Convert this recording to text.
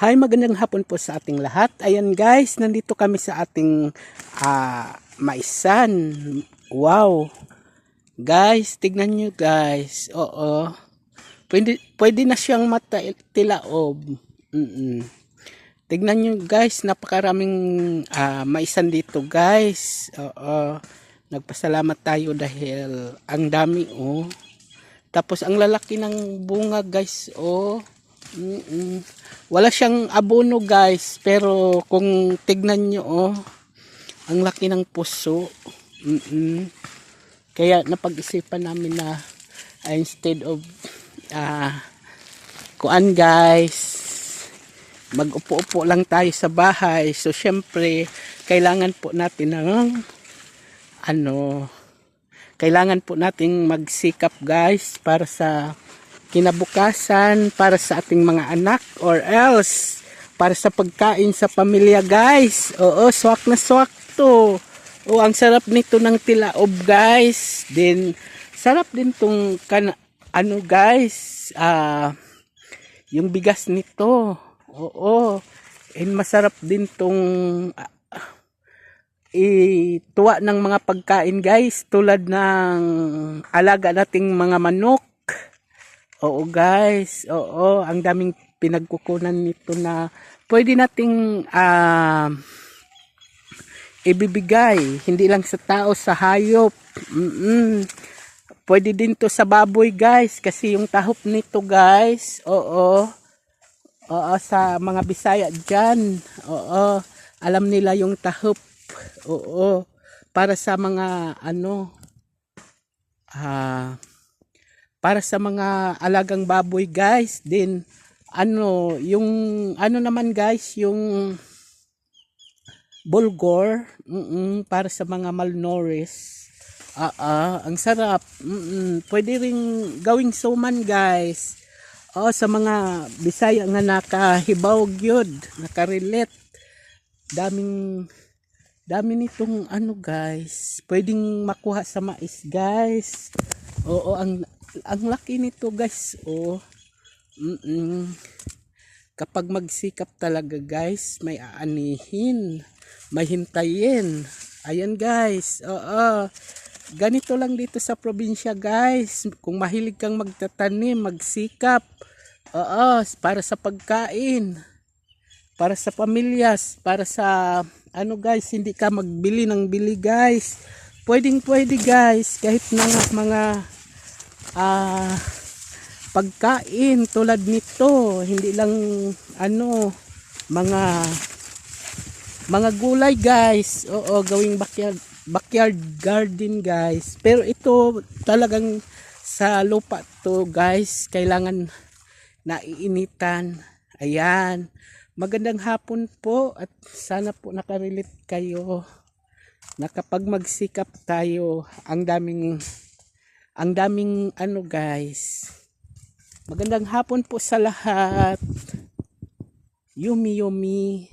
Hi, magandang hapon po sa ating lahat. Ayan guys, nandito kami sa ating ah, maisan. Wow. Guys, tignan nyo guys. Oo. Pwede, pwede na siyang matilaob. Mm Tignan nyo guys, napakaraming ah, maisan dito guys. Oo. Nagpasalamat tayo dahil ang dami oh. Tapos ang lalaki ng bunga guys oh. Mm-mm. Wala siyang abono guys, pero kung tignan nyo oh, ang laki ng puso. Mm-mm. Kaya napag-isipan namin na ah, instead of ah kuan guys, mag-upo-upo lang tayo sa bahay. So syempre, kailangan po natin ng ano, kailangan po nating magsikap guys para sa kinabukasan, para sa ating mga anak or else para sa pagkain sa pamilya guys. Oo, swak na swak to. Oh, ang sarap nito ng tilaob guys. Then sarap din tong kan ano guys, ah yung bigas nito. Oo. And masarap din tong ah, ituwa ng mga pagkain guys tulad ng alaga nating mga manok Oo guys, oo, ang daming pinagkukunan nito na pwede nating ah, ibibigay, hindi lang sa tao, sa hayop. Mm-mm. Pwede din to sa baboy guys, kasi yung tahop nito guys, oo, oo, sa mga Bisaya dyan, oo, alam nila yung tahop, oo, para sa mga ano, ah, para sa mga alagang baboy guys din ano yung ano naman guys yung bulgur mm para sa mga malnourished. Ah ah, ang sarap mm pwede ring gawing suman guys. Oh sa mga bisaya nga nakahibaw gyud nakarelate. Daming dami nitong ano guys pwedeng makuha sa mais guys. Oo ang ang laki nito guys oh. Mm kapag magsikap talaga guys may aanihin may hintayin. Ayan guys oo. Ganito lang dito sa probinsya guys. Kung mahilig kang magtatanim magsikap oo para sa pagkain para sa pamilyas para sa ano guys hindi ka magbili ng bili guys. Pwedeng pwede guys kahit nga mga ah pagkain tulad nito hindi lang ano mga mga gulay guys. Oo gawing backyard backyard garden guys. Pero ito talagang sa lupa to guys kailangan naiinitan. Ayan. Magandang hapon po at sana po nakarelate kayo. Na magsikap tayo. Ang daming ang daming ano guys. Magandang hapon po sa lahat. Yumi yumi.